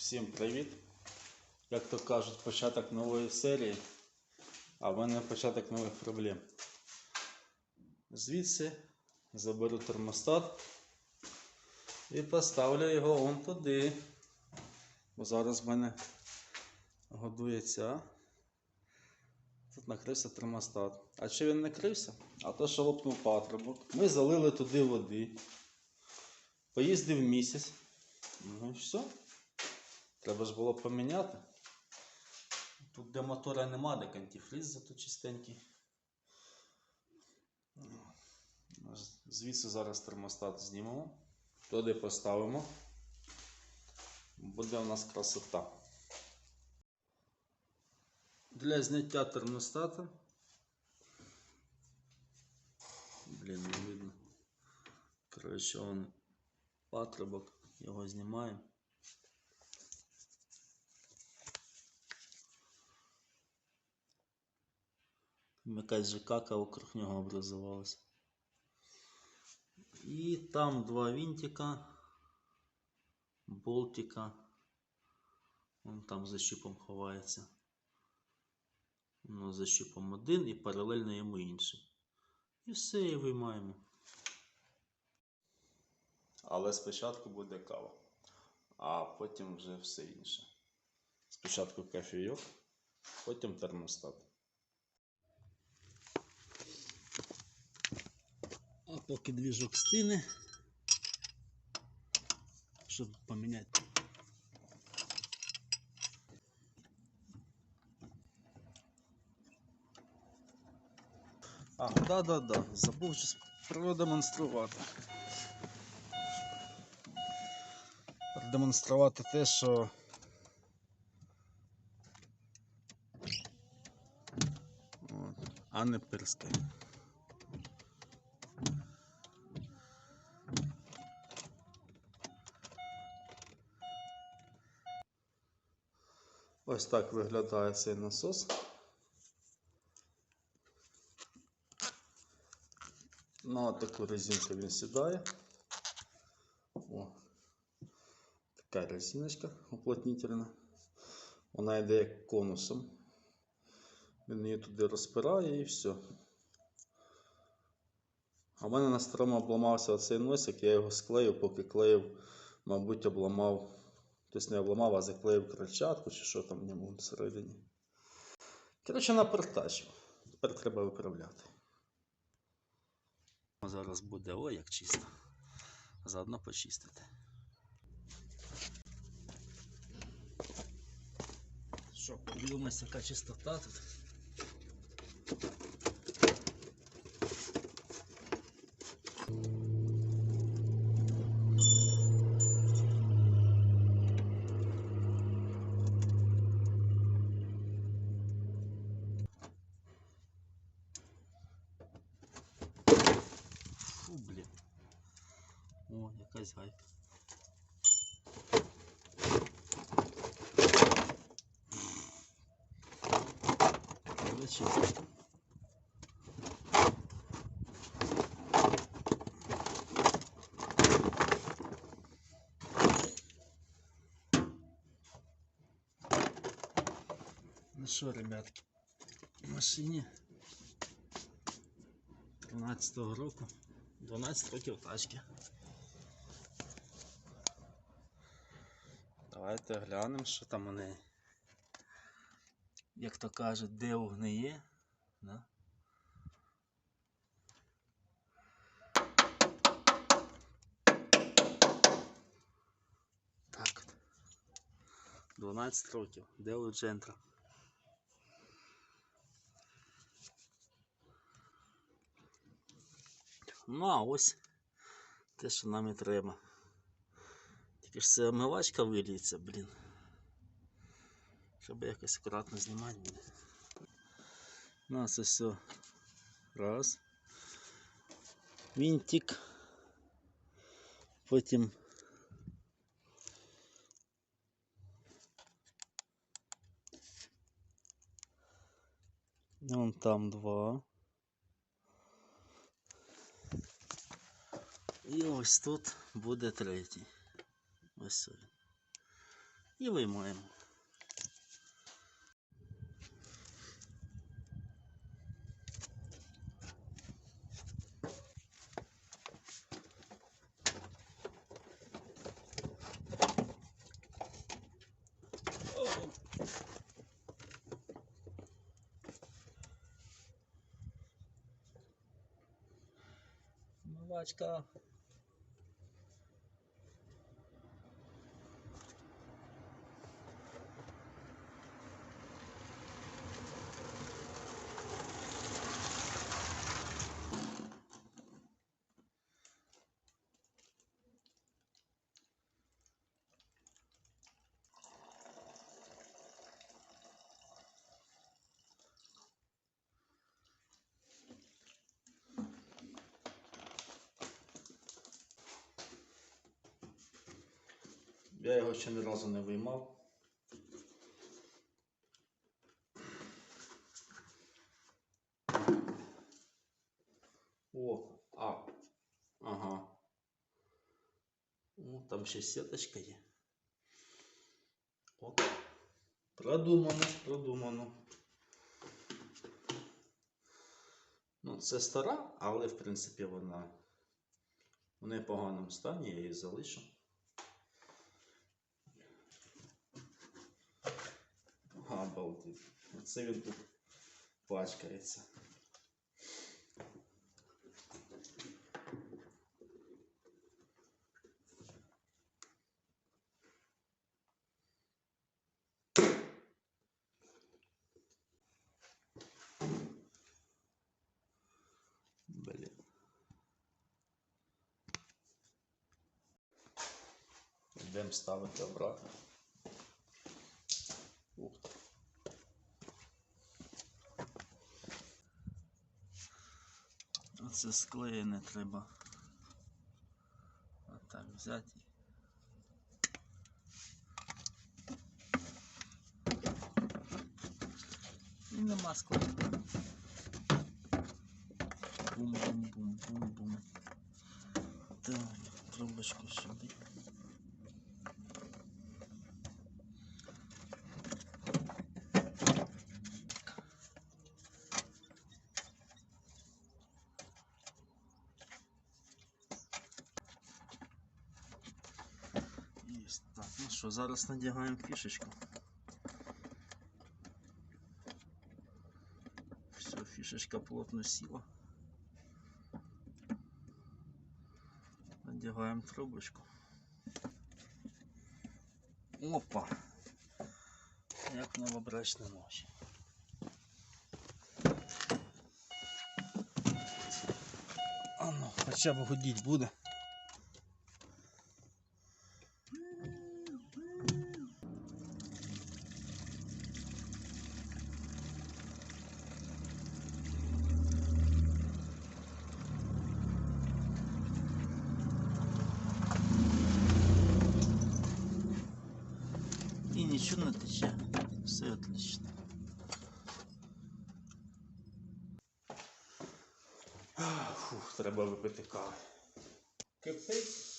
Всім привіт! Як то кажуть, початок нової серії, а в мене початок нових проблем. Звідси заберу термостат і поставлю його вон туди. Бо зараз в мене годується. Тут накрився термостат. А чи він накрився? А то, що лопнув патрубок. Ми залили туди води. Поїздив місяць. Ну і все. Треба ж було поміняти. Тут де мотора нема, де антифриз зато чистенький. Звідси зараз термостат знімемо. Туди поставимо. Буде у нас красота. Для зняття термостата. Блін, не видно. Коротше, он патрубок. Його знімаємо. Якась же кака вокруг нього образувалась. І там два винтика, болтика. Вон там за щупом ховається. Ну, за щупом один і паралельно йому інший. І все, і виймаємо. Але спочатку буде кава, а потім вже все інше. Спочатку кофійок, потім термостат. Поки двіжок стине, щоб поміняти. А, да-да-да, забув щось продемонструвати. Продемонструвати те, що а не пирське. Ось так виглядає цей насос. На таку резинку він сідає. О, така резиночка уплотнительна. Вона йде як конусом. Він її туди розпирає і все. А в мене на старому обламався оцей носик, я його склеїв, поки клеїв, мабуть, обламав. Тобто не обламав, а заклеїв крильчатку чи що там в ньому всередині. Коротше, напертачив. Тепер треба виправляти. Зараз буде ой, як чисто. Заодно почистити. Що, подивимося, яка чистота тут. Фу, блін. Якась гайка. Ну що, ребятки, в машині 13-го року 12 років тачки. Давайте глянемо, що там у неї. Як то кажуть, де угниє. Да? Так 12 років. Де у Джентра? Ну, а ось те, що нам і треба. Тільки ж це омивачка виліється, блін. Щоб якось акуратно знімати буде. Ну, це все. Раз. Вінтик. Потім. Вон там два. І ось тут буде третій. Він. І виймаємо. Мивачка. Я його ще ні разу не виймав. О, а. Ага. Ну, там ще сіточка є. От. Продумано, продумано. Ну, це стара, але в принципі вона в непоганому стані, я її залишу. Оце він тут пачкається. Блін. Йдемо ставити обратно. Оце склеєне треба. Отак взяти. І нема склеєння. Бум-бум-бум-бум-бум. Так, трубочку сюди. Есть. Так, ну що, зараз надягаємо фішечку. Все, фішечка плотно сіла. Надягаємо трубочку. Опа! Як новобрачна ночі. А ну, хоча б гудіть буде. І нічого не тече. Все отлично. Фух, треба випити кави. Кипить.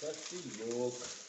Кофійок.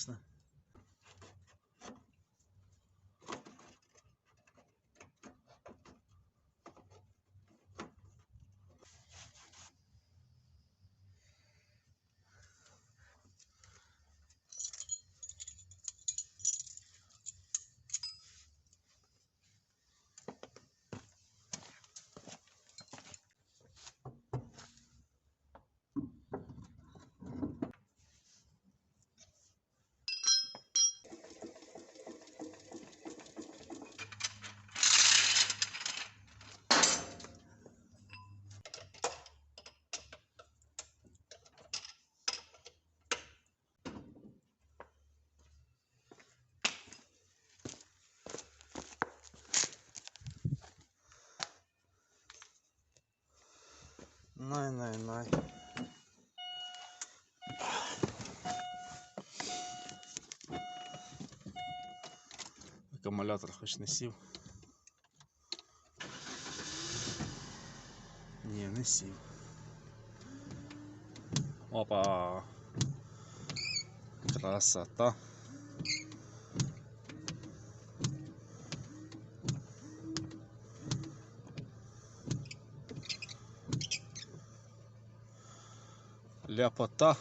açısından. Най, най, най. Акумулятор хоч не сів. Ні, не сів. Опа. Красота. Japoatá